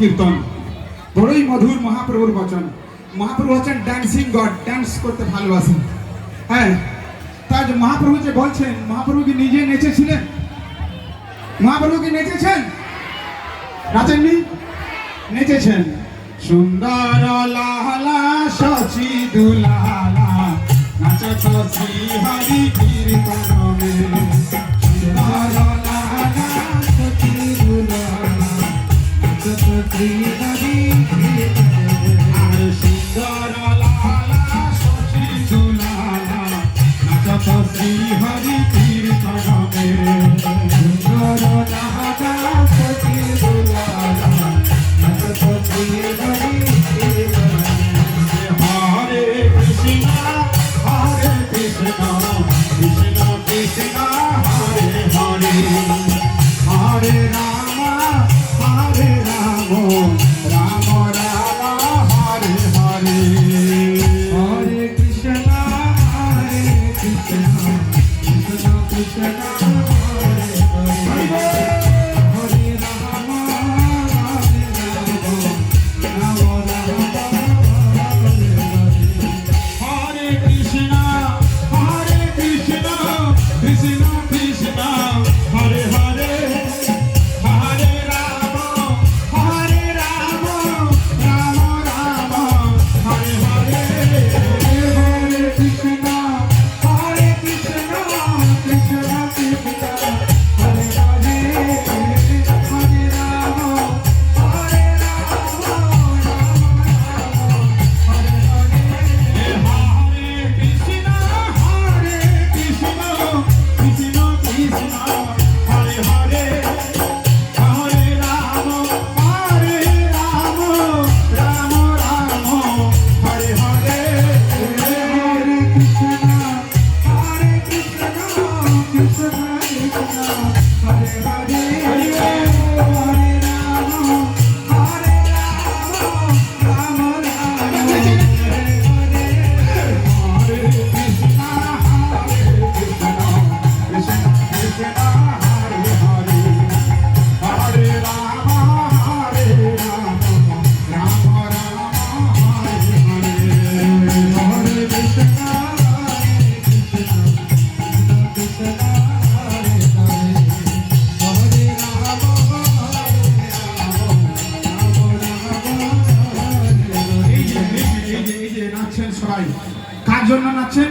কীর্তন বড়ই মধুর মহাপ্রভুর বচন। মহাপ্রভু হচ্ছেন ড্যান্সিং গড ড্যান্স করতে ভালোবাসেন। হ্যাঁ তা যে মহাপ্রভু যে বলছেন, মহাপ্রভু কি নিজে নেচেছিলেন? মহাপ্রভু কি নেচেছেন? নাচেননি নেচেছেন। সুন্দর লালা শচি দুলালা নাচ হরি কীর্তন। Krishna Kriya নাচছেন সবাই। কার জন্য নাচছেন?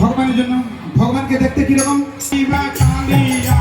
ভগবানের জন্য। ভগবানকে দেখতে কীরকম? শিবা কালিয়া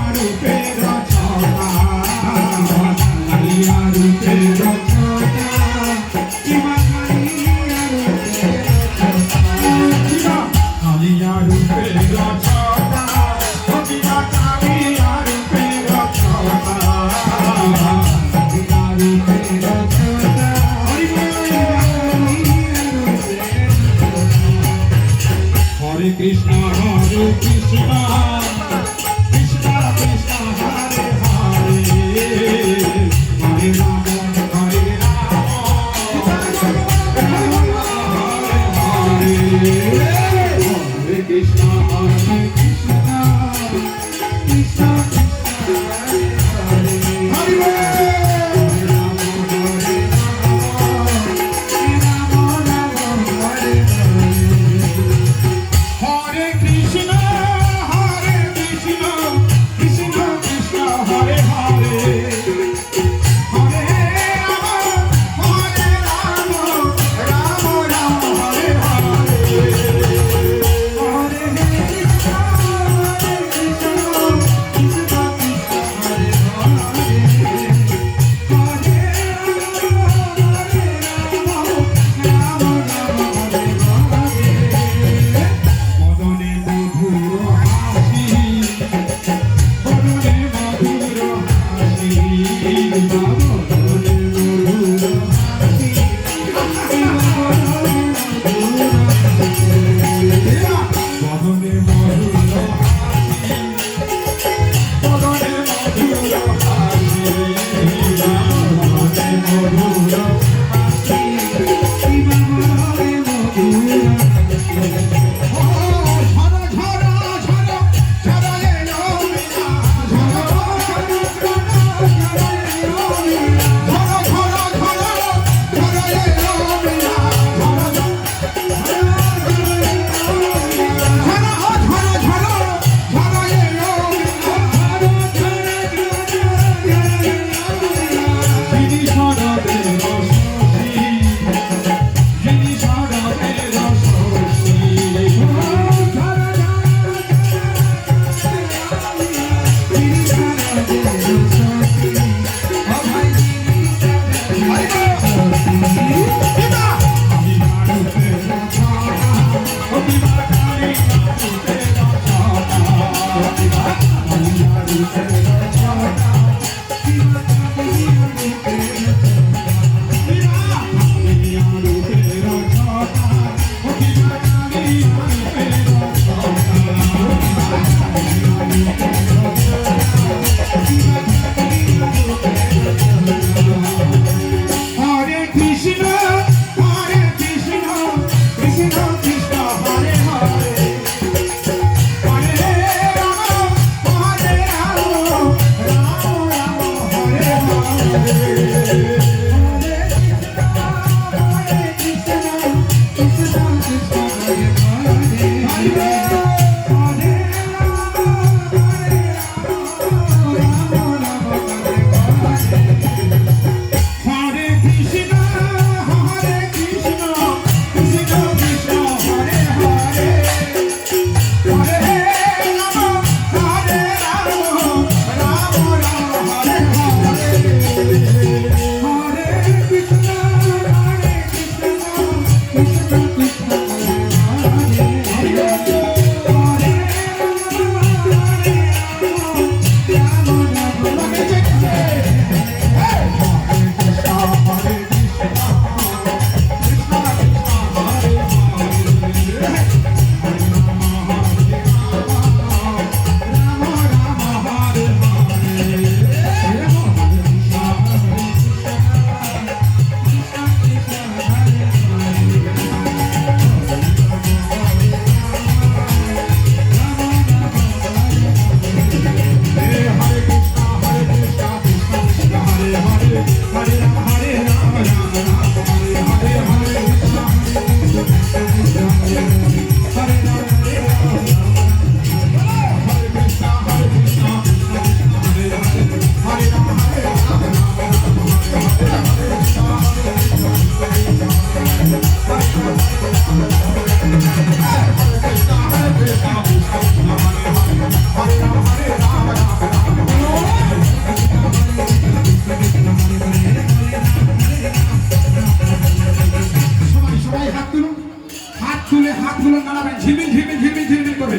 ঝিমিল ঝিমিল ঝিমিল ঝিমিল করে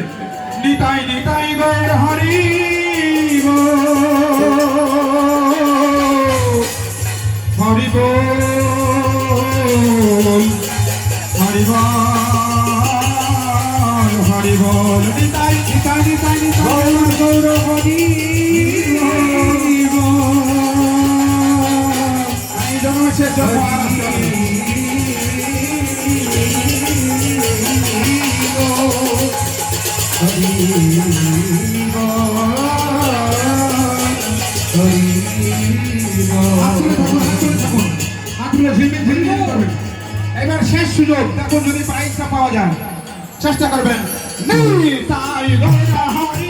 নিতাই নিতাই গৌর হরি হরি বল হরি বল হরি বল। নিতাই নিতাই শেষ সুযোগ দেখুন যদি প্রাইজটা পাওয়া যায় চেষ্টা করবেন। নেই তাই লড়াই